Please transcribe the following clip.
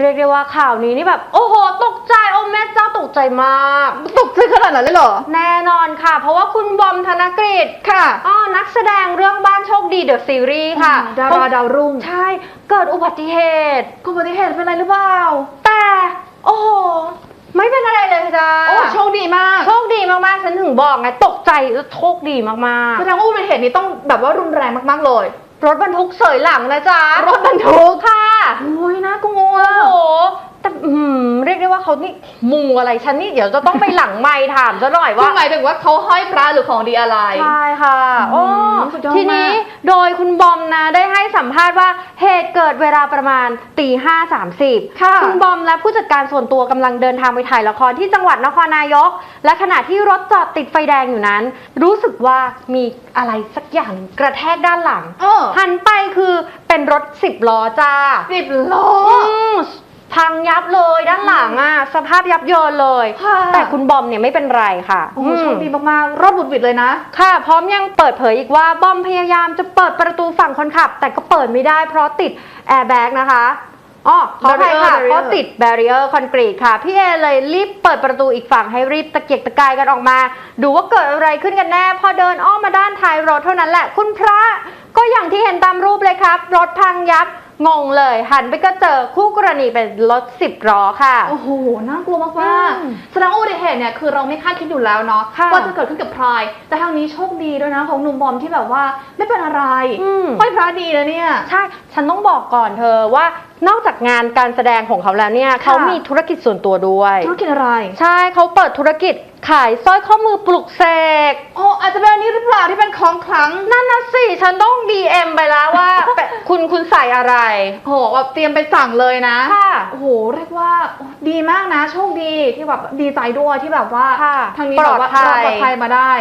เรียกได้ว่าข่าวนี้นี่แบบ โอ้โห ตกใจโอ้แม่เจ้าตกใจมาก ตกใจขนาดนั้นเลยเหรอ แน่นอนค่ะ เพราะว่าคุณบอมธนกฤษค่ะอ๋อนักแสดงเรื่องบ้านโชคดีเดอะซีรีส์ค่ะดาราดาวรุ่ง ใช่ เกิดอุบัติเหตุกุบัติเหตุเป็นอะไรหรือเปล่า แต่ โอ้โห ไม่เป็นอะไรเลยจ้าโอ้โชคดีมาก โชคดีมากๆฉันถึงบอกไงตกใจแล้วโชคดีมากแสดงว่าอุบัติเหตุนี้ต้องแบบว่ารุนแรงมากๆเลยๆรถบรรทุกเสยหลังนะจ๊ะรถบรรทุกค่ะ นี่มูอะไรฉันนี่เดี๋ยวจะต้องไปหลังไมค์ถามซะหน่อยคือว่าหมายถึงว่าเขาห้อยพระหรือของดีอะไร ใช่ค่ะอืโอ้มสุดยอดทีนี้มากโดยคุณบอมนะได้ให้สัมภาษณ์ว่าเหตุเกิดเวลาประมาณตีห้าสามสิบค่ะ คุณบอมและผู้จัดการส่วนตัวกำลังเดินทางไปถ่ายละครที่จังหวัดนครนายก และขณะที่รถจอดติดไฟแดงอยู่นั้น รู้สึกว่ามีอะไรสักอย่างกระแทกด้านหลังเออหันไปคือเป็นรถสิบล้อจ้า สิบโลอืม พังยับเลยด้านหลังอะสภาพยับเยินเลย ค่ะ แต่คุณบอมเนี่ยไม่เป็นไรค่ะโอ้โหอืมโชคดีมากๆรอดบุดหวิดเลยนะ ค่ะ พร้อมยังเปิดเผยอีกว่าบอมพยายามจะเปิดประตูฝั่งคนขับ แต่ก็เปิดไม่ได้เพราะติดแอร์แบ็กนะคะอ๋อขออภัยค่ะ Barrier เพราะติดแบรีเออร์คอนกรีตค่ะ พี่เอเลยรีบเปิดประตูอีกฝั่งให้รีบตะเกียกตะกายกันออกมา ดูว่าเกิดอะไรขึ้นกันแน่ พอเดินอ้อมมาด้านท้ายรถเท่านั้นแหละ คุณพระก็อย่างที่เห็นตามรูปเลยครับ รถพังยับ งงเลยหันไปก็เจอคู่กรณีเป็นรถสิบล้อค่ะ โอ้โห น่ากลัวมากอืมๆแสดงว่าอุบัติเหตุเนี่ยคือเราไม่คาดคิดอยู่แล้วเนาะค่ะว่าจะเกิดขึ้นกับใครแต่ทางนี้โชคดีด้วยนะของหนุ่มบอมที่แบบว่าไม่เป็นอะไรอืมห้อยพระดีนะเนี่ย ใช่ ฉันต้องบอกก่อนเธอว่านอกจากงานการแสดงของเขาแล้วเนี่ยเขามีธุรกิจส่วนตัวด้วย ธุรกิจอะไร ใช่เขาเปิดธุรกิจขายสร้อยข้อมือปลุกเสกโอ้อาจจะเป็นอันนี้หรือเปล่าที่เป็นของขลังนั่นนะสิฉันต้อง DM ไปแล้วว่าแปะ คุณคุณใส่อะไรโอ้โหแบบเตรียมไปสั่งเลยนะค่ะโอ้โหเรียกว่าโอ้ดีมากนะ โชคดีที่แบบดีใจด้วยที่แบบว่าค่ะทางนี้แบบว่าปลอดภัยรอดปลอดภัยมาได้